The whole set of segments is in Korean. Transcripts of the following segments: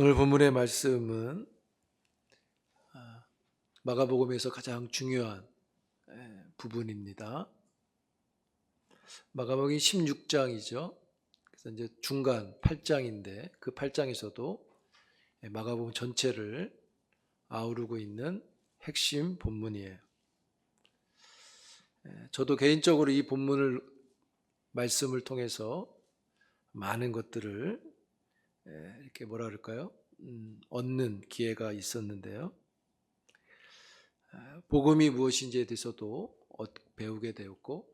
오늘 본문의 말씀은 아, 마가복음에서 가장 중요한 에, 부분입니다. 마가복음 16장이죠. 그래서 이제 중간 8장인데 그 8장에서도 마가복음 전체를 아우르고 있는 핵심 본문이에요. 에, 저도 개인적으로 이 본문을 말씀을 통해서 많은 것들을 에, 이렇게 뭐라 그럴까요? 음, 얻는 기회가 있었는데요. 아, 복음이 무엇인지에 대해서도 얻- 배우게 되었고,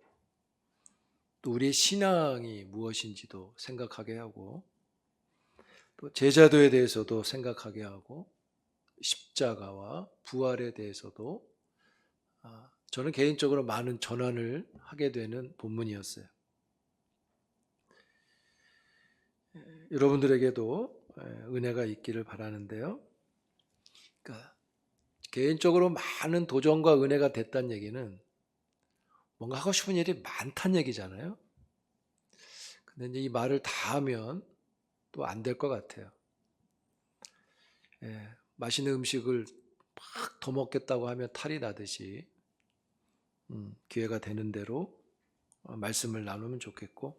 또 우리의 신앙이 무엇인지도 생각하게 하고, 또 제자도에 대해서도 생각하게 하고, 십자가와 부활에 대해서도 아, 저는 개인적으로 많은 전환을 하게 되는 본문이었어요. 여러분들에게도 에, 은혜가 있기를 바라는데요. 그러니까 개인적으로 많은 도전과 은혜가 됐다는 얘기는 뭔가 하고 싶은 일이 많다는 얘기잖아요. 근데 이제 이 말을 다 하면 또 안 될 것 같아요. 예, 맛있는 음식을 막 더 먹겠다고 하면 탈이 나듯이 음, 기회가 되는 대로 어, 말씀을 나누면 좋겠고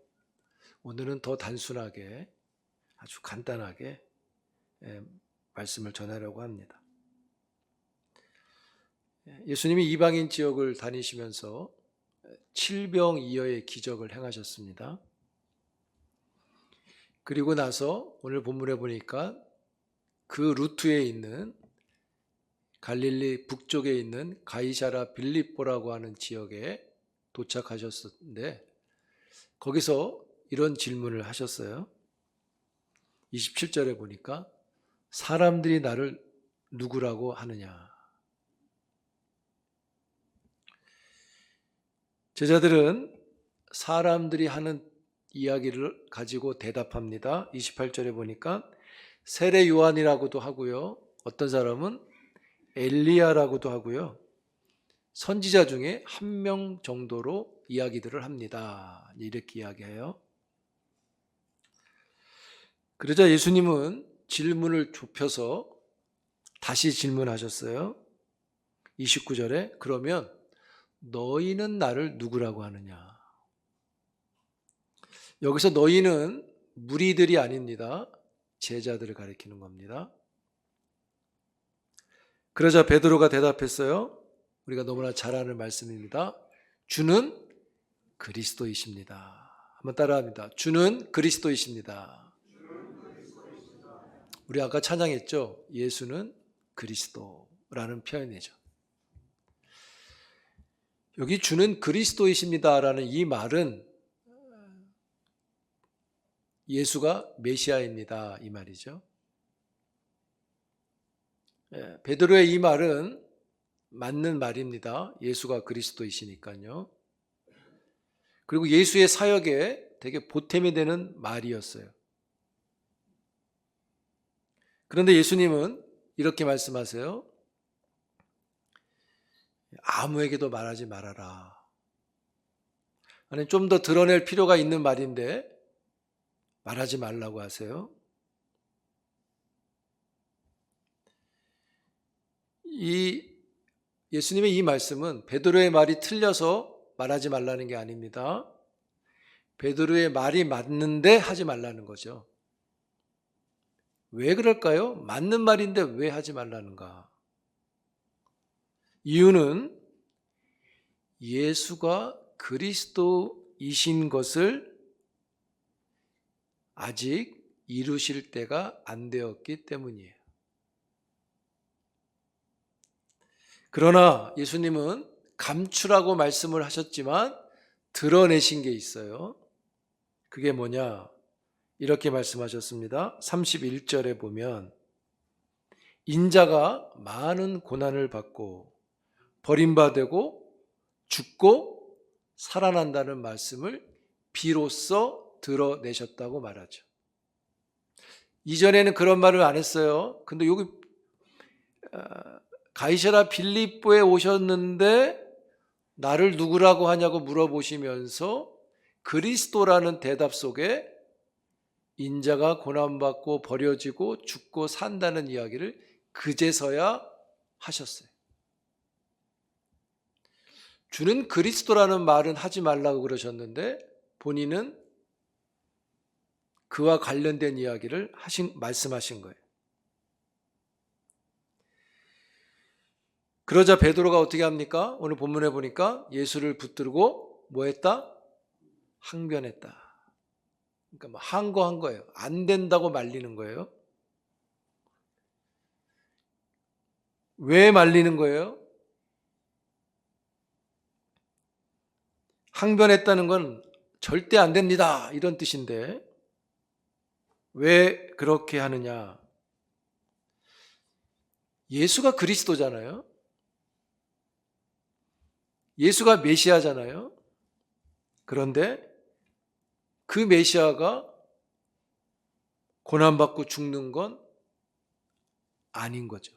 오늘은 더 단순하게 아주 간단하게 예, 말씀을 전하려고 합니다. 예, 예수님이 이방인 지역을 다니시면서 칠병이어의 기적을 행하셨습니다. 그리고 나서 오늘 본문에 보니까 그 루트에 있는 갈릴리 북쪽에 있는 가이사라 빌립보라고 하는 지역에 도착하셨는데 거기서 이런 질문을 하셨어요. 27절에 보니까 사람들이 나를 누구라고 하느냐. 제자들은 사람들이 하는 이야기를 가지고 대답합니다. 28절에 보니까 세례 요한이라고도 하고요. 어떤 사람은 엘리야라고도 하고요. 선지자 중에 한 명 정도로 이야기들을 합니다. 이렇게 이야기해요. 그러자 예수님은 질문을 좁혀서 다시 질문하셨어요. 29절에 그러면 너희는 나를 누구라고 하느냐? 여기서 너희는 무리들이 아닙니다. 제자들을 가리키는 겁니다. 그러자 베드로가 대답했어요. 우리가 너무나 잘 아는 말씀입니다. 주는 그리스도이십니다. 한번 따라합니다. 주는 그리스도이십니다. 우리 아까 찬양했죠? 예수는 그리스도라는 표현이죠. 여기 주는 그리스도이십니다라는 이 말은 예수가 메시아입니다. 이 말이죠. 예, 베드로의 이 말은 맞는 말입니다. 예수가 그리스도이시니까요. 그리고 예수의 사역에 되게 보탬이 되는 말이었어요. 그런데 예수님은 이렇게 말씀하세요. 아무에게도 말하지 말아라. 아니, 좀 더 드러낼 필요가 있는 말인데 말하지 말라고 하세요. 이 예수님의 이 말씀은 베드로의 말이 틀려서 말하지 말라는 게 아닙니다. 베드로의 말이 맞는데 하지 말라는 거죠. 왜 그럴까요? 맞는 말인데 왜 하지 말라는가? 이유는 예수가 그리스도이신 것을 아직 이루실 때가 안 되었기 때문이에요. 그러나 예수님은 감추라고 말씀을 하셨지만 드러내신 게 있어요. 그게 뭐냐? 이렇게 말씀하셨습니다. 31절에 보면 인자가 많은 고난을 받고 버림받고 죽고 살아난다는 말씀을 비로소 드러내셨다고 말하죠. 이전에는 그런 말을 안 했어요. 근데 여기 어, 가이사라 빌립보에 오셨는데 나를 누구라고 하냐고 물어보시면서 그리스도라는 대답 속에 인자가 고난받고 버려지고 죽고 산다는 이야기를 그제서야 하셨어요. 주는 그리스도라는 말은 하지 말라고 그러셨는데 본인은 그와 관련된 이야기를 하신 말씀하신 거예요. 그러자 베드로가 어떻게 합니까? 오늘 본문에 보니까 예수를 붙들고 뭐 했다? 항변했다. 그러니까 뭐 항거한 거예요. 안 된다고 말리는 거예요. 왜 말리는 거예요? 항변했다는 건 절대 안 됩니다. 이런 뜻인데 왜 그렇게 하느냐? 예수가 그리스도잖아요. 예수가 메시아잖아요. 그런데 그 메시아가 고난받고 죽는 건 아닌 거죠.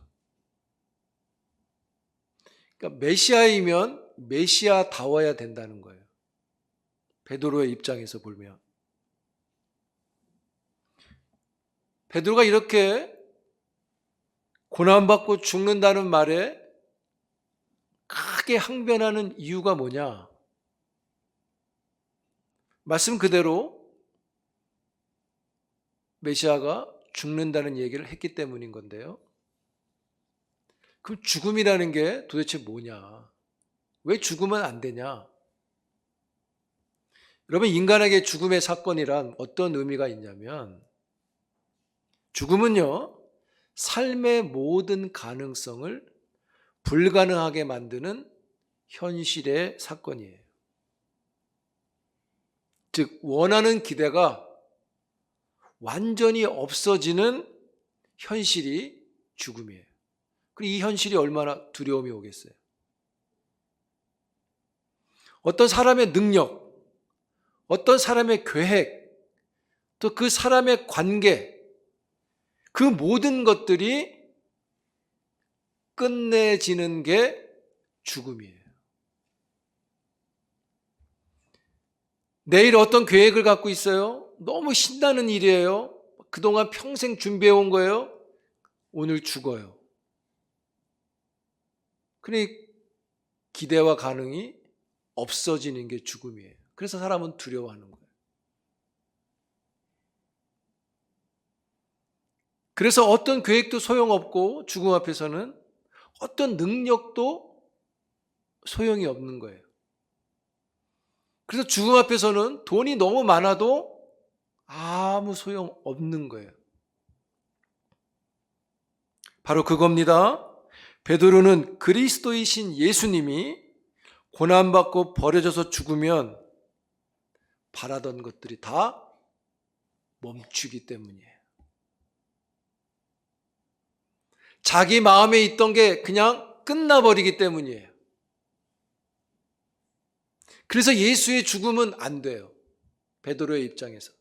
그러니까 메시아이면 메시아다워야 된다는 거예요. 베드로의 입장에서 보면 베드로가 이렇게 고난받고 죽는다는 말에 크게 항변하는 이유가 뭐냐? 말씀 그대로 메시아가 죽는다는 얘기를 했기 때문인 건데요. 그럼 죽음이라는 게 도대체 뭐냐? 왜 죽으면 안 되냐? 여러분, 인간에게 죽음의 사건이란 어떤 의미가 있냐면, 죽음은요, 삶의 모든 가능성을 불가능하게 만드는 현실의 사건이에요. 즉, 원하는 기대가 완전히 없어지는 현실이 죽음이에요. 그리고 이 현실이 얼마나 두려움이 오겠어요. 어떤 사람의 능력, 어떤 사람의 계획, 또 그 사람의 관계, 그 모든 것들이 끝내지는 게 죽음이에요. 내일 어떤 계획을 갖고 있어요? 너무 신나는 일이에요. 그동안 평생 준비해 온 거예요. 오늘 죽어요. 그러니 기대와 가능이 없어지는 게 죽음이에요. 그래서 사람은 두려워하는 거예요. 그래서 어떤 계획도 소용없고 죽음 앞에서는 어떤 능력도 소용이 없는 거예요. 그래서 죽음 앞에서는 돈이 너무 많아도 아무 소용 없는 거예요. 바로 그겁니다. 베드로는 그리스도이신 예수님이 고난받고 버려져서 죽으면 바라던 것들이 다 멈추기 때문이에요. 자기 마음에 있던 게 그냥 끝나버리기 때문이에요. 그래서 예수의 죽음은 안 돼요. 베드로의 입장에서.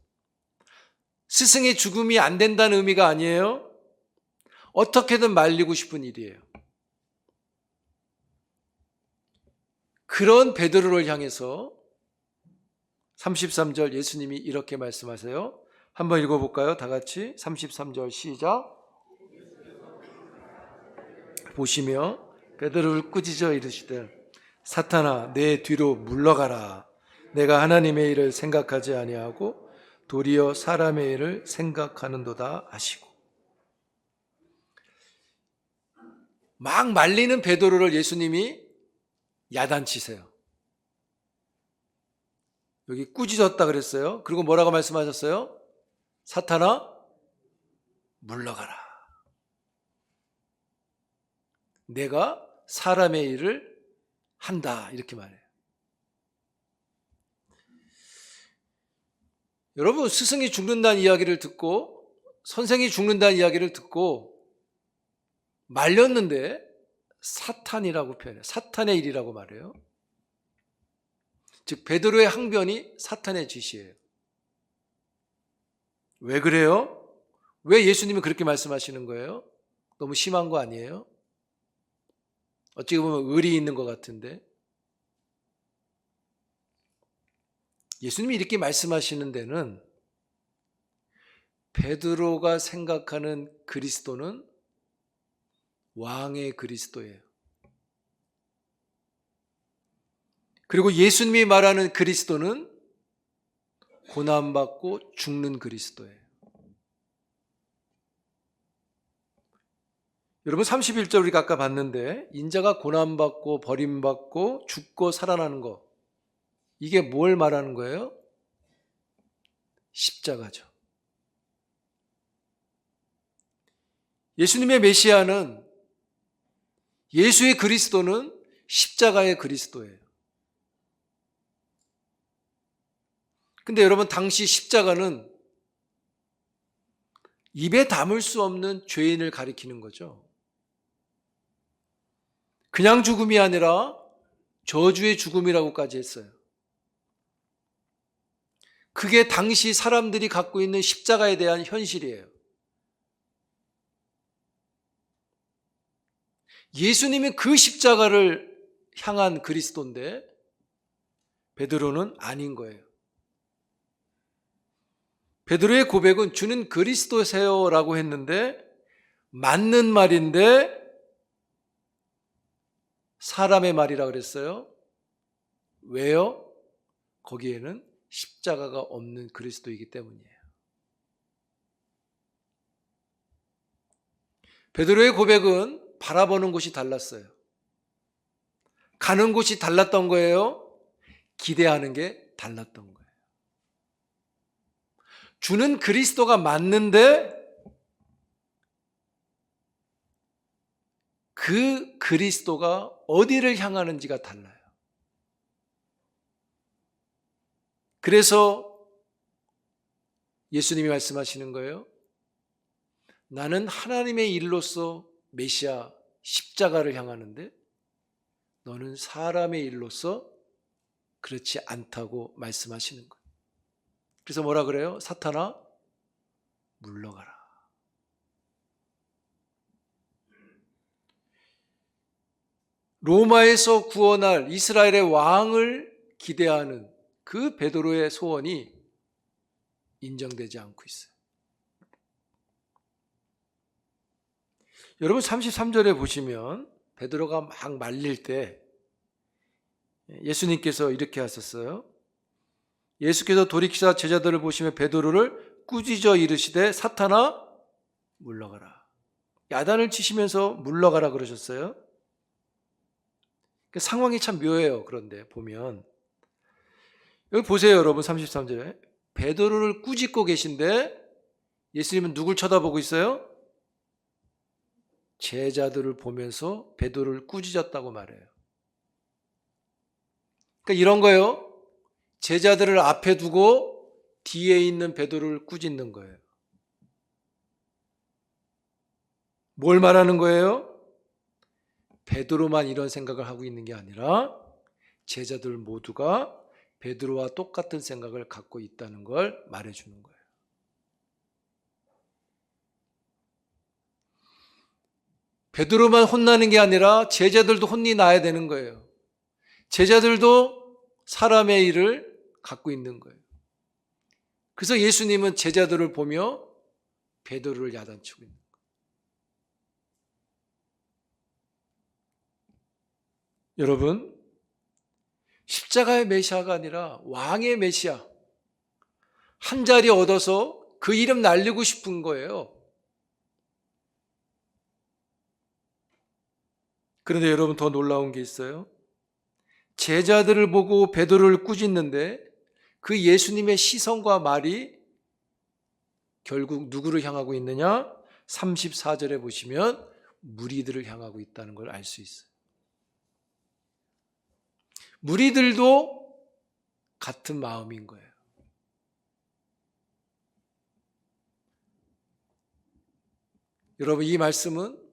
스승의 죽음이 안 된다는 의미가 아니에요. 어떻게든 말리고 싶은 일이에요. 그런 베드로를 향해서 33절 예수님이 이렇게 말씀하세요. 한번 읽어볼까요? 다 같이 33절 시작. 보시며 베드로를 꾸짖어 이르시되 사탄아 내 뒤로 물러가라. 내가 하나님의 일을 생각하지 아니하고 도리어 사람의 일을 생각하는도다 하시고 막 말리는 베드로를 예수님이 야단치세요. 여기 꾸짖었다 그랬어요. 그리고 뭐라고 말씀하셨어요? 사탄아, 물러가라. 내가 사람의 일을 한다. 이렇게 말해요. 여러분, 스승이 죽는다는 이야기를 듣고, 선생이 죽는다는 이야기를 듣고, 말렸는데, 사탄이라고 표현해요. 사탄의 일이라고 말해요. 즉 베드로의 항변이 사탄의 짓이에요. 왜 그래요? 왜 예수님이 그렇게 말씀하시는 거예요? 너무 심한 거 아니에요? 어찌 보면 의리 있는 것 같은데. 예수님이 이렇게 말씀하시는 데는 베드로가 생각하는 그리스도는 왕의 그리스도예요. 그리고 예수님이 말하는 그리스도는 고난받고 죽는 그리스도예요. 여러분 31절 우리가 아까 봤는데 인자가 고난받고 버림받고 죽고 살아나는 거 이게 뭘 말하는 거예요? 십자가죠. 예수님의 메시아는 예수의 그리스도는 십자가의 그리스도예요. 근데 여러분 당시 십자가는 입에 담을 수 없는 죄인을 가리키는 거죠. 그냥 죽음이 아니라 저주의 죽음이라고까지 했어요. 그게 당시 사람들이 갖고 있는 십자가에 대한 현실이에요. 예수님이 그 십자가를 향한 그리스도인데 베드로는 아닌 거예요. 베드로의 고백은 주는 그리스도세요라고 했는데 맞는 말인데 사람의 말이라 그랬어요. 왜요? 거기에는 십자가가 없는 그리스도이기 때문이에요. 베드로의 고백은 바라보는 곳이 달랐어요. 가는 곳이 달랐던 거예요. 기대하는 게 달랐던 거예요. 주는 그리스도가 맞는데 그 그리스도가 어디를 향하는지가 달라요. 그래서 예수님이 말씀하시는 거예요. 나는 하나님의 일로서 메시아 십자가를 향하는데 너는 사람의 일로서 그렇지 않다고 말씀하시는 거예요. 그래서 뭐라 그래요? 사탄아 물러가라. 로마에서 구원할 이스라엘의 왕을 기대하는 그 베드로의 소원이 인정되지 않고 있어요. 여러분 33절에 보시면 베드로가 막 말릴 때 예수님께서 이렇게 하셨어요. 예수께서 돌이키사 제자들을 보시며 베드로를 꾸짖어 이르시되 사탄아 물러가라. 야단을 치시면서 물러가라 그러셨어요. 그 상황이 참 묘해요. 그런데 보면 여기 보세요, 여러분 33절에 베드로를 꾸짖고 계신데 예수님은 누굴 쳐다보고 있어요? 제자들을 보면서 베드로를 꾸짖었다고 말해요. 그러니까 이런 거예요. 제자들을 앞에 두고 뒤에 있는 베드로를 꾸짖는 거예요. 뭘 말하는 거예요? 베드로만 이런 생각을 하고 있는 게 아니라 제자들 모두가 베드로와 똑같은 생각을 갖고 있다는 걸 말해 주는 거예요. 베드로만 혼나는 게 아니라 제자들도 혼이 나야 되는 거예요. 제자들도 사람의 일을 갖고 있는 거예요. 그래서 예수님은 제자들을 보며 베드로를 야단치고 있는 거예요. 여러분, 십자가의 메시아가 아니라 왕의 메시아. 한 자리 얻어서 그 이름 날리고 싶은 거예요. 그런데 여러분 더 놀라운 게 있어요. 제자들을 보고 베드로를 꾸짖는데 그 예수님의 시선과 말이 결국 누구를 향하고 있느냐? 34절에 보시면 무리들을 향하고 있다는 걸 알 수 있어요. 무리들도 같은 마음인 거예요. 여러분, 이 말씀은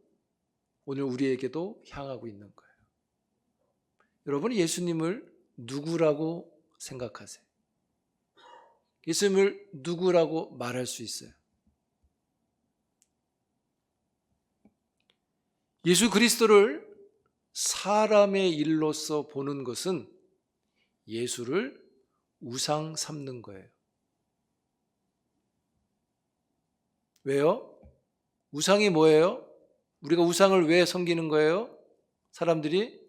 오늘 우리에게도 향하고 있는 거예요. 여러분, 예수님을 누구라고 생각하세요? 예수님을 누구라고 말할 수 있어요? 예수 그리스도를 사람의 일로서 보는 것은 예수를 우상 삼는 거예요. 왜요? 우상이 뭐예요? 우리가 우상을 왜 섬기는 거예요? 사람들이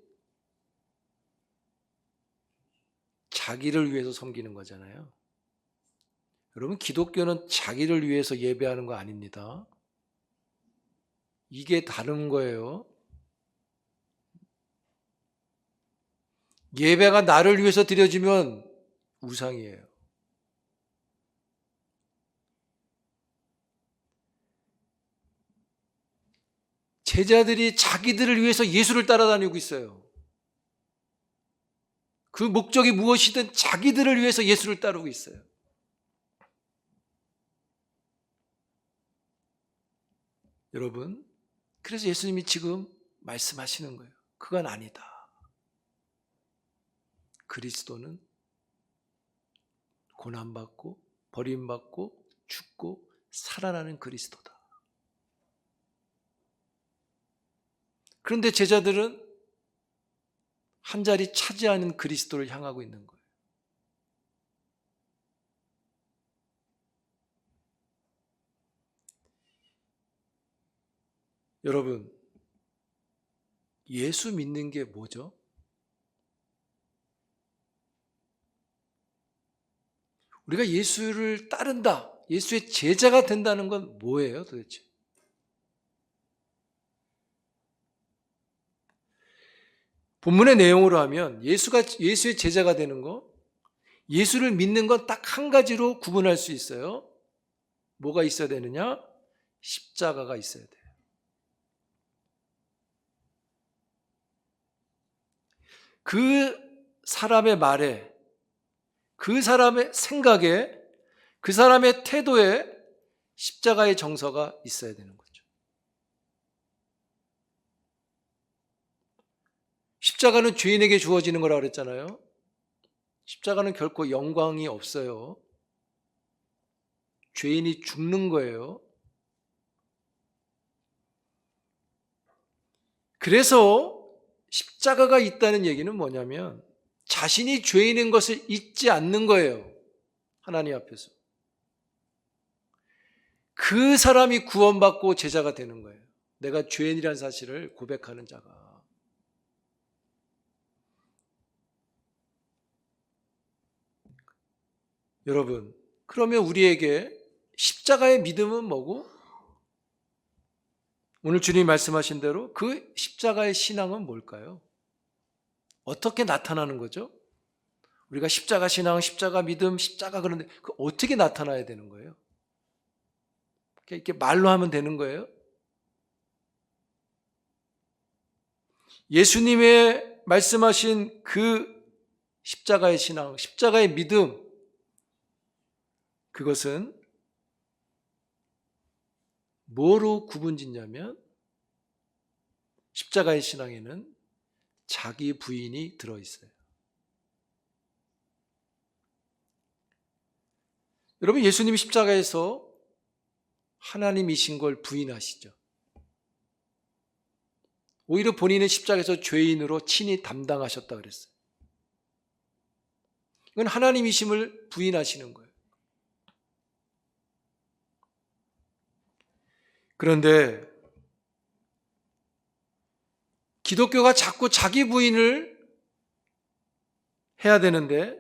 자기를 위해서 섬기는 거잖아요. 여러분, 기독교는 자기를 위해서 예배하는 거 아닙니다. 이게 다른 거예요. 예배가 나를 위해서 드려지면 우상이에요. 제자들이 자기들을 위해서 예수를 따라다니고 있어요. 그 목적이 무엇이든 자기들을 위해서 예수를 따르고 있어요. 여러분, 그래서 예수님이 지금 말씀하시는 거예요. 그건 아니다. 그리스도는 고난받고 버림받고 죽고 살아나는 그리스도다. 그런데 제자들은 한 자리 차지하는 그리스도를 향하고 있는 거예요. 여러분, 예수 믿는 게 뭐죠? 우리가 예수를 따른다, 예수의 제자가 된다는 건 뭐예요 도대체? 본문의 내용으로 하면 예수가 예수의 제자가 되는 거, 예수를 믿는 건 딱 한 가지로 구분할 수 있어요. 뭐가 있어야 되느냐? 십자가가 있어야 돼요. 그 사람의 말에, 그 사람의 생각에, 그 사람의 태도에 십자가의 정서가 있어야 되는 거죠. 십자가는 죄인에게 주어지는 거라 그랬잖아요. 십자가는 결코 영광이 없어요. 죄인이 죽는 거예요. 그래서 십자가가 있다는 얘기는 뭐냐면 자신이 죄인인 것을 잊지 않는 거예요. 하나님 앞에서. 그 사람이 구원받고 제자가 되는 거예요. 내가 죄인이라는 사실을 고백하는 자가. 여러분, 그러면 우리에게 십자가의 믿음은 뭐고? 오늘 주님 말씀하신 대로 그 십자가의 신앙은 뭘까요? 어떻게 나타나는 거죠? 우리가 십자가 신앙, 십자가 믿음, 십자가 그런데 그 어떻게 나타나야 되는 거예요? 이렇게 말로 하면 되는 거예요? 예수님의 말씀하신 그 십자가의 신앙, 십자가의 믿음, 그것은 뭐로 구분짓냐면 십자가의 신앙에는 자기 부인이 들어 있어요. 여러분 예수님이 십자가에서 하나님이신 걸 부인하시죠. 오히려 본인은 십자가에서 죄인으로 친히 담당하셨다 그랬어요. 이건 하나님이심을 부인하시는 거예요. 그런데 기독교가 자꾸 자기 부인을 해야 되는데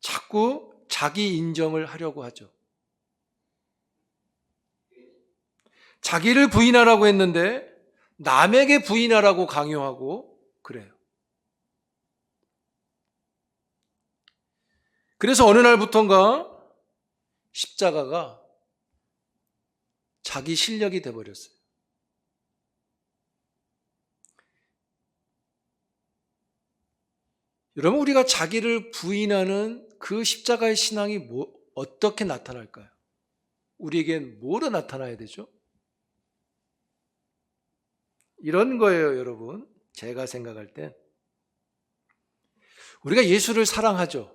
자꾸 자기 인정을 하려고 하죠. 자기를 부인하라고 했는데 남에게 부인하라고 강요하고 그래요. 그래서 어느 날부턴가 십자가가 자기 실력이 돼버렸어요. 여러분, 우리가 자기를 부인하는 그 십자가의 신앙이 뭐, 어떻게 나타날까요? 우리에겐 뭐로 나타나야 되죠? 이런 거예요, 여러분. 제가 생각할 땐. 우리가 예수를 사랑하죠.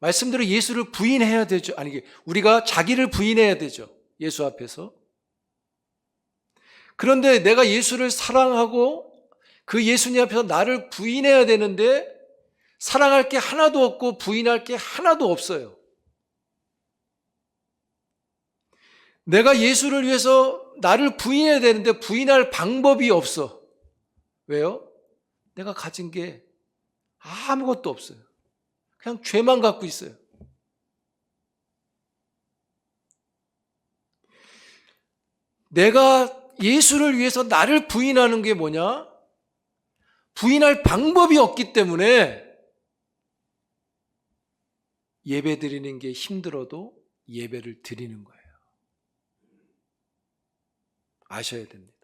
말씀대로 예수를 부인해야 되죠. 아니, 우리가 자기를 부인해야 되죠. 예수 앞에서. 그런데 내가 예수를 사랑하고 그 예수님 앞에서 나를 부인해야 되는데 사랑할 게 하나도 없고 부인할 게 하나도 없어요. 내가 예수를 위해서 나를 부인해야 되는데 부인할 방법이 없어. 왜요? 내가 가진 게 아무것도 없어요. 그냥 죄만 갖고 있어요. 내가 예수를 위해서 나를 부인하는 게 뭐냐? 부인할 방법이 없기 때문에 예배 드리는 게 힘들어도 예배를 드리는 거예요. 아셔야 됩니다.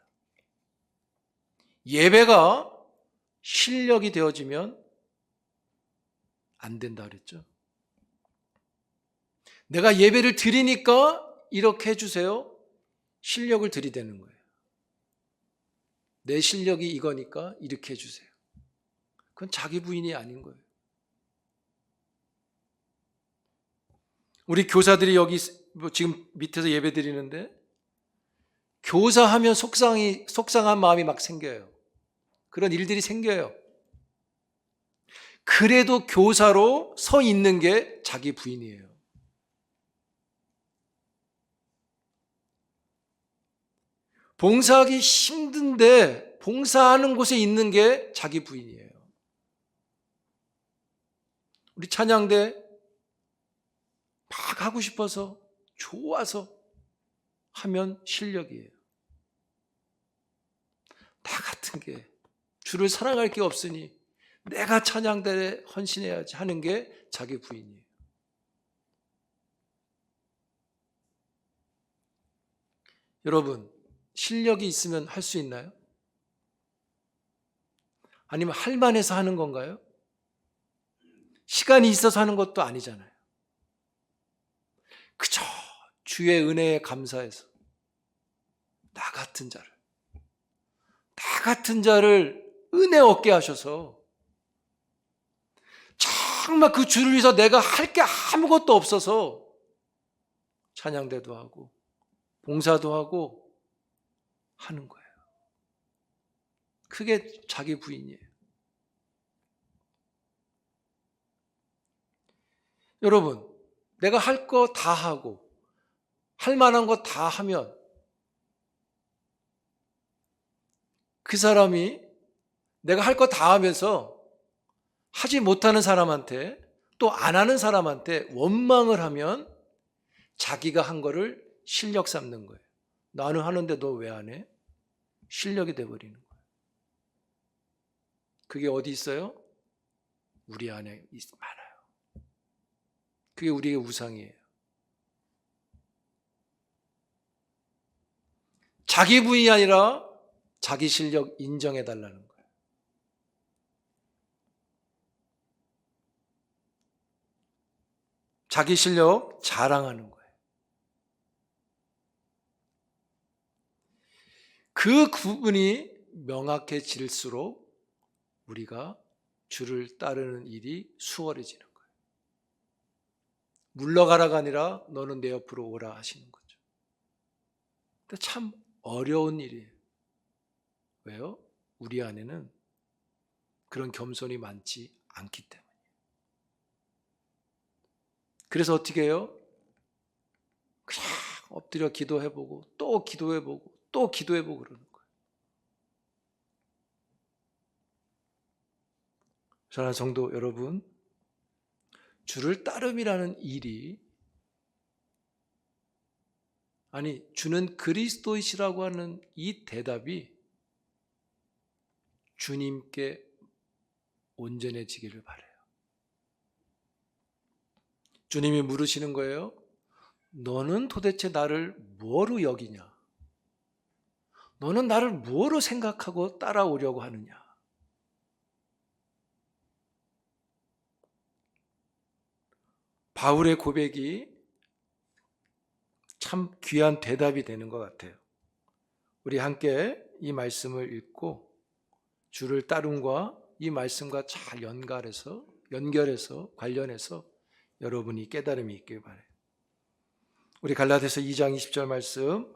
예배가 실력이 되어지면 안 된다 그랬죠. 내가 예배를 드리니까 이렇게 해주세요. 실력을 들이대는 거예요. 내 실력이 이거니까 이렇게 해주세요. 그건 자기 부인이 아닌 거예요. 우리 교사들이 여기 뭐 지금 밑에서 예배 드리는데 교사하면 속상이 속상한 마음이 막 생겨요. 그런 일들이 생겨요. 그래도 교사로 서 있는 게 자기 부인이에요. 봉사하기 힘든데 봉사하는 곳에 있는 게 자기 부인이에요. 우리 찬양대 막 하고 싶어서 좋아서 하면 실력이에요. 나 같은 게 주를 사랑할 게 없으니 내가 찬양대에 헌신해야지 하는 게 자기 부인이에요. 여러분, 실력이 있으면 할 수 있나요? 아니면 할 만해서 하는 건가요? 시간이 있어서 하는 것도 아니잖아요. 그저 주의 은혜에 감사해서 나 같은 자를 나 같은 자를 은혜 얻게 하셔서 정말 그 주를 위해서 내가 할 게 아무것도 없어서 찬양대도 하고 봉사도 하고 하는 거예요. 그게 자기 부인이에요. 여러분, 내가 할 거 다 하고, 할 만한 거 다 하면, 그 사람이 내가 할 거 다 하면서 하지 못하는 사람한테 또 안 하는 사람한테 원망을 하면 자기가 한 거를 실력 삼는 거예요. 나는 하는데 너 왜 안 해? 실력이 돼버리는 거예요. 그게 어디 있어요? 우리 안에 많아요. 그게 우리의 우상이에요. 자기 부인이 아니라 자기 실력 인정해 달라는 거예요. 자기 실력 자랑하는 거예요. 그 구분이 명확해질수록 우리가 주를 따르는 일이 수월해지는 거예요. 물러가라가 아니라 너는 내 옆으로 오라 하시는 거죠. 근데 참 어려운 일이에요. 왜요? 우리 안에는 그런 겸손이 많지 않기 때문에. 그래서 어떻게 해요? 그냥 엎드려 기도해보고 또 기도해보고 또 기도해보고 그러는 거예요. 저는 성도 여러분, 주를 따름이라는 일이 아니 주는 그리스도이시라고 하는 이 대답이 주님께 온전해지기를 바래요. 주님이 물으시는 거예요. 너는 도대체 나를 뭐로 여기냐? 너는 나를 뭐로 생각하고 따라오려고 하느냐? 바울의 고백이 참 귀한 대답이 되는 것 같아요. 우리 함께 이 말씀을 읽고 주를 따름과 이 말씀과 잘 연결해서 연결해서 관련해서 여러분이 깨달음이 있길 바래요. 우리 갈라디아서 2장 20절 말씀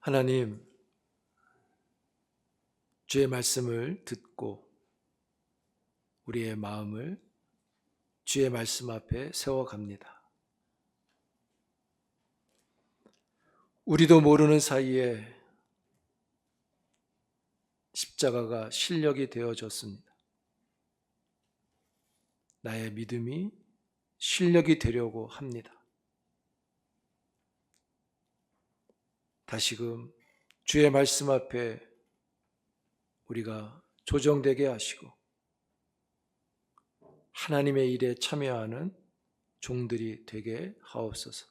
하나님, 주의 말씀을 듣고 우리의 마음을 주의 말씀 앞에 세워갑니다. 우리도 모르는 사이에 십자가가 실력이 되어졌습니다. 나의 믿음이 실력이 되려고 합니다. 다시금 주의 말씀 앞에 우리가 조정되게 하시고 하나님의 일에 참여하는 종들이 되게 하옵소서.